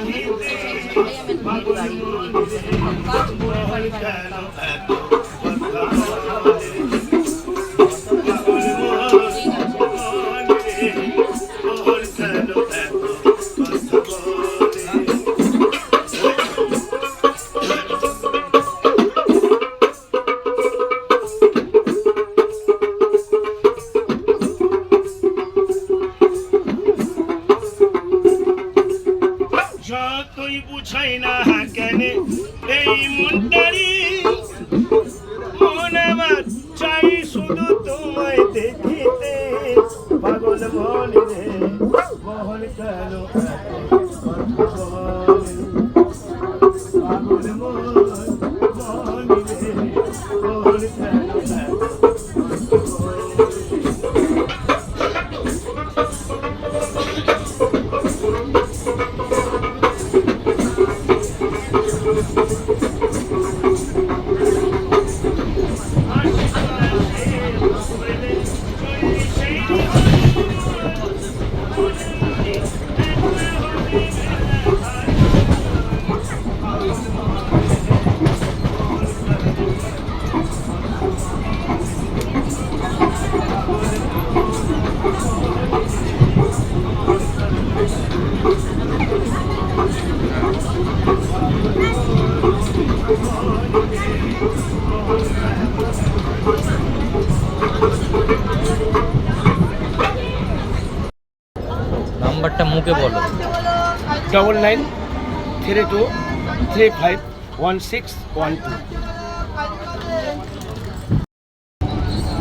তোমায় দেখিতে সেটাই আমি এত গাড়ি কাজ করে বাড়ি। যতই বুঝাই না কেন, এই মনটারি মন আমার চাই শুধু তোমায় দেখিতে পাগল মন রে কথা বলে? পাগল মন মন রে কেন এত নাম্বারটা মুখে বলো। Double nine three two three five one six one two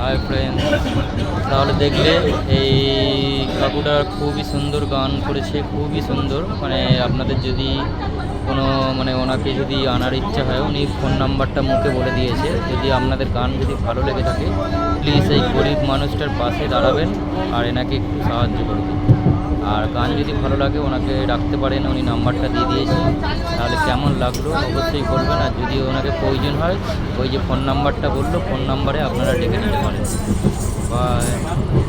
hi friend তাহলে দেখলে এই কাকুটা খুবই সুন্দর গান করেছে খুবই সুন্দর। মানে আপনাদের যদি কোনো মানে ওনাকে যদি আনার ইচ্ছা হয় উনি ফোন নাম্বারটা মুখে বলে দিয়েছে। যদি আপনাদের গান যদি ভালো লেগে থাকে প্লিজ এই গরিব মানুষটার পাশে দাঁড়াবেন আর এনাকে একটু সাহায্য করবেন আর গান যদি ভালো লাগে, ওনাকে ডাকতে পারেন, উনি নাম্বারটা দিয়ে দিয়েছি তাহলে কেমন লাগল অবশ্যই বলবেন, আর যদি ওনাকে প্রয়োজন হয়, ওই যে ফোন নাম্বারটা বলল, ফোন নাম্বারে আপনারা ডেকে নিতে পারেন। বাই।